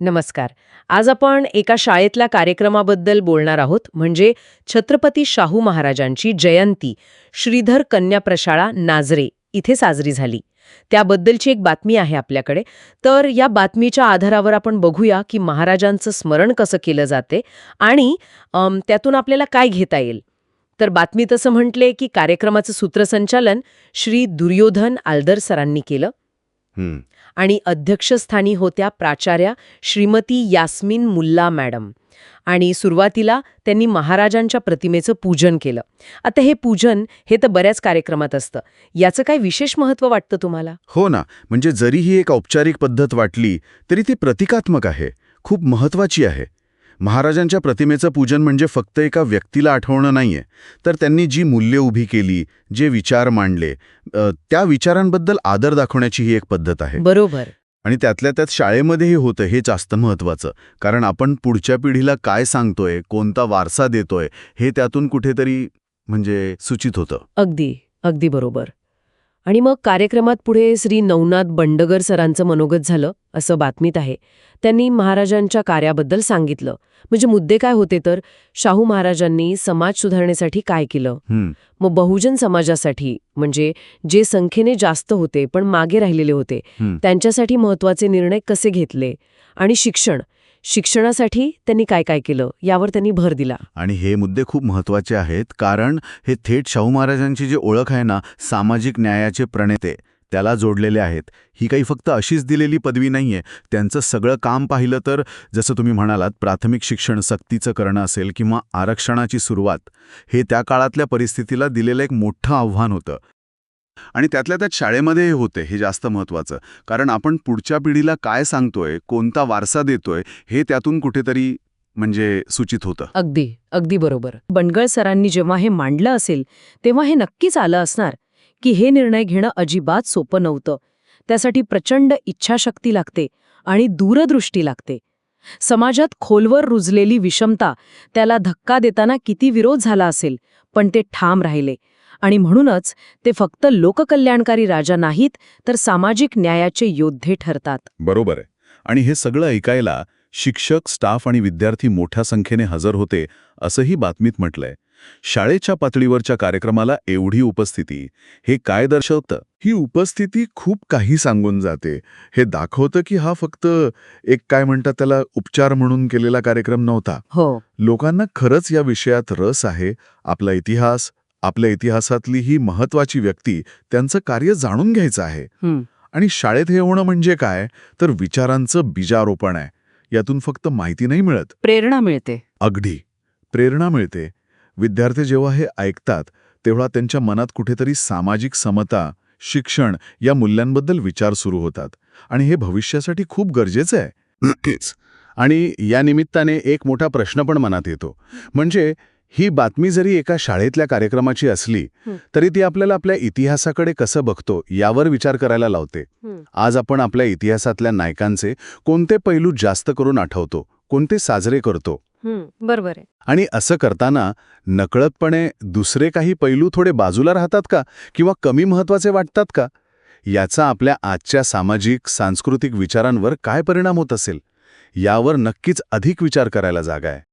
नमस्कार. आज आपण एका शाळेतल्या कार्यक्रमाबद्दल बोलणार आहोत म्हणजे छत्रपती शाहू महाराजांची जयंती श्रीधर कन्या प्रशाळा नाझरे इथे साजरी झाली. त्याबद्दलची एक बातमी आहे आपल्याकडे. तर या बातमीच्या आधारावर आपण बघूया की महाराजांचं स्मरण कसं केलं जाते आणि त्यातून आपल्याला काय घेता येईल. तर बातमी तसं म्हटले की कार्यक्रमाचं सूत्रसंचालन श्री दुर्योधन आलदर सरांनी केलं. आणि अध्यक्षस्थानी होत्या प्राचार्या श्रीमती यास्मिन मुल्ला मॅडम. आणि सुरुवातीला त्यांनी महाराजांच्या प्रतिमेचं पूजन केलं. आता हे पूजन हे तर बऱ्याच कार्यक्रमात असतं. याचं काय विशेष महत्त्व वाटतं तुम्हाला? हो ना. म्हणजे जरी ही एक औपचारिक पद्धत वाटली तरी ती प्रतिकात्मक आहे. खूप महत्वाची आहे. महाराजांच्या प्रतिमेचं पूजन म्हणजे फक्त एका व्यक्तीला आठवणं नाहीये. तर त्यांनी जी मूल्य उभी केली जे विचार मांडले त्या विचारांबद्दल आदर दाखवण्याची ही एक पद्धत आहे. बरोबर. आणि त्यातल्या त्यात शाळेमध्येही होतं हे जास्त महत्वाचं कारण आपण पुढच्या पिढीला काय सांगतोय कोणता वारसा देतोय हे त्यातून कुठेतरी म्हणजे सूचित होतं. अगदी अगदी बरोबर. आणि मग कार्यक्रमात पुढे श्री नवनाथ बंडगर सरांचं मनोगत झालं असं बातमीत आहे. त्यांनी महाराजांच्या कार्याबद्दल सांगितलं. म्हणजे मुद्दे काय होते तर शाहू महाराजांनी समाज सुधारणेसाठी काय केलं? मग बहुजन समाजासाठी म्हणजे जे संख्येने जास्त होते पण मागे राहिलेले होते. त्यांच्यासाठी महत्त्वाचे निर्णय कसे घेतले? आणि शिक्षण शिक्षणासाठी त्यांनी काय काय केलं? यावर त्यांनी भर दिला. आणि हे मुद्दे खूप महत्त्वाचे आहेत कारण हे थेट शाहू महाराजांची जी ओळख आहे ना सामाजिक न्यायाचे प्रणेते त्याला जोडलेले आहेत. ही काही फक्त अशीच दिलेली पदवी नाहीये. त्यांचं सगळं काम पाहिलं तर जसं तुम्ही म्हणालात प्राथमिक शिक्षण सक्तीचं करणं असेल किंवा आरक्षणाची सुरुवात हे त्या काळातल्या परिस्थितीला दिलेलं एक मोठं आव्हान होतं. आणि त्यातल्या त्यात शाळेमध्ये हे होते हे जास्त महत्त्वाचं. कारण आपण पुढच्या पिढीला काय सांगतोय कोणता वारसा देतोय हे त्यातून कुठेतरी म्हणजे सूचित होतं. अगदी अगदी बरोबर. बनगळ सरांनी जेव्हा हे मांडलं असेल तेव्हा हे नक्कीच आलं असणार की हे निर्णय घेणं अजिबात सोपं नव्हतं. त्यासाठी प्रचंड इच्छाशक्ती लागते आणि दूरदृष्टी लागते. समाजात खोलवर रुजलेली विषमता त्याला धक्का देताना किती विरोध झाला असेल पण ते ठाम राहिले. आणि म्हणूनच ते फक्त लोककल्याणकारी राजा नाहीत तर सामाजिक न्यायाचे योद्धे ठरतात. बरोबर आहे. आणि हे सगळं ऐकायला शिक्षक स्टाफ आणि विद्यार्थी मोठ्या संख्येने हजर होते असंही बातमीत म्हटलंय. शाळेच्या पातळीवरच्या कार्यक्रमाला एवढी उपस्थिती हे काय दर्शवतं? ही उपस्थिती खूप काही सांगून जाते. हे दाखवतं की हा फक्त एक काय म्हणतात त्याला उपचार म्हणून केलेला कार्यक्रम नव्हता. हो. लोकांना खरंच या विषयात रस आहे आपला इतिहास आपल्या इतिहासातली ही महत्वाची व्यक्ती त्यांचं कार्य जाणून घ्यायचं आहे. हं. आणि शाळेत हे होणं म्हणजे काय? तर विचारांचं बीजारोपण आहे. यातून फक्त माहिती नाही मिळत. प्रेरणा मिळते. अगदी. प्रेरणा मिळते. विद्यार्थी जेव्हा हे ऐकतात तेव्हा त्यांच्या मनात कुठेतरी सामाजिक समता शिक्षण या मूल्यांबद्दल विचार सुरू होतात. आणि हे भविष्यासाठी खूप गरजेचं आहे. नक्कीच. आणि या निमित्ताने एक मोठा प्रश्न पण मनात येतो. म्हणजे ही बातमी जरी एका शाळेतल्या कार्यक्रमाची असली. तरी ती आपल्याला आपल्या इतिहासाकडे कसं बघतो यावर विचार करायला लावते. आज आपण आपल्या इतिहासातल्या नायकांचे कोणते पैलू जास्त करून आठवतो कोणते साजरे करतो? बरोबर आहे. आणि असं करताना नकळतपणे दुसरे काही पैलू थोडे बाजूला राहतात का? किंवा कमी महत्त्वाचे वाटतात का? याचा आपल्या आजच्या सामाजिक सांस्कृतिक विचारांवर काय परिणाम होत असेल? यावर नक्कीच अधिक विचार करायला जागा आहे.